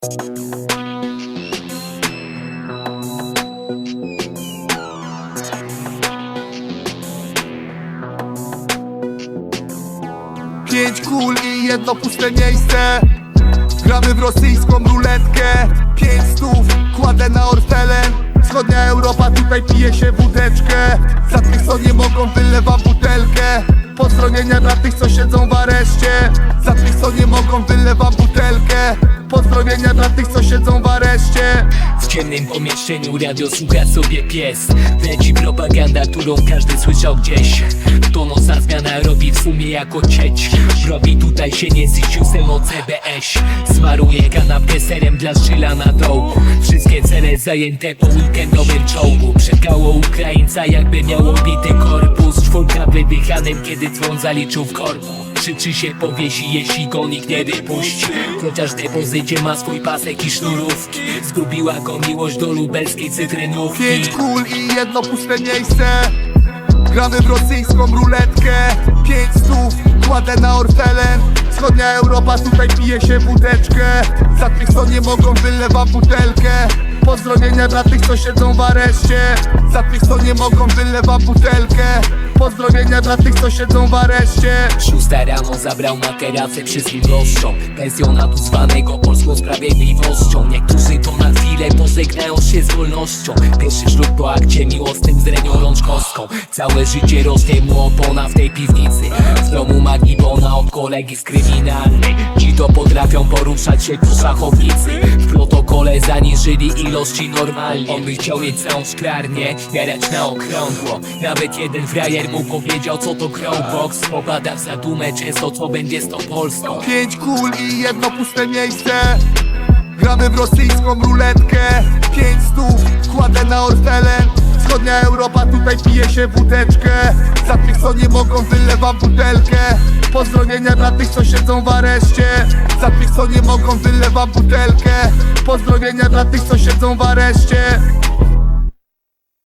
Pięć kul i jedno puste miejsce. Gramy w rosyjską ruletkę. Pięć stów kładę na Orfelen Wschodnia Europa, tutaj pije się wódeczkę. Za tych co nie mogą wylewam butelkę. Pozdrowienia dla tych co siedzą w areszcie. Za tych co nie mogą wylewam Dla tych co siedzą w areszcie. W ciemnym pomieszczeniu radio słucha sobie pies. Leci propaganda, którą każdy słyszał gdzieś. To nocna zmiana robi w sumie jako cieć. Robi tutaj się nie sycił o CBS Smaruje kanapkę serem dla szczyla na Wszystkie cele zajęte po weekendowym czołgu. Przekało Ukraińca jakby miał obity korpus Czwórka wydychanym kiedy dzwon zaliczył w korpu Krzyczy się powiesi, jeśli go nikt nie wypuści. Chociaż w depozycie ma swój pasek i sznurówki. Zgubiła go miłość do lubelskiej cytrynówki. Pięć kul i jedno puste miejsce. Gramy w rosyjską ruletkę. Pięć stów kładę na Orfelen Wschodnia Europa, tutaj pije się wódeczkę. Za tych co nie mogą wylewam butelkę Pozdrowienia dla tych co siedzą w areszcie. Za tych co nie mogą wylewam butelkę. Pozdrowienia dla tych co siedzą w areszcie. Szósta rano zabrał na terasę wszystkim gościom Pensjonatu zwanego polską sprawiedliwością. Niektórzy to na chwilę pożegnają się z wolnością. Pierwszy ślub po akcie miłosnym z Renią Rączkowską. Całe życie rośnie mu opona w tej piwnicy. W domu ma gibona od kolegi z kryminalnej. Ci to potrafią poruszać się po szachownicy Protokole zaniżyli ilości normalnie. On by chciał mieć całą szklarnię, jarać na okrągło. Nawet jeden frajer mu powiedział co to crowbox Popada w zadumę często co będzie z tą Polską. Pięć kul i jedno puste miejsce. Gramy w rosyjską ruletkę. Pięć stów kładę na Orfelen Wschodnia Europa, tutaj pije się wódeczkę Za tych co nie mogą wylewam butelkę. Pozdrowienia dla tych co siedzą w areszcie. Za tych co nie mogą wylewam butelkę. Pozdrowienia dla tych co siedzą w areszcie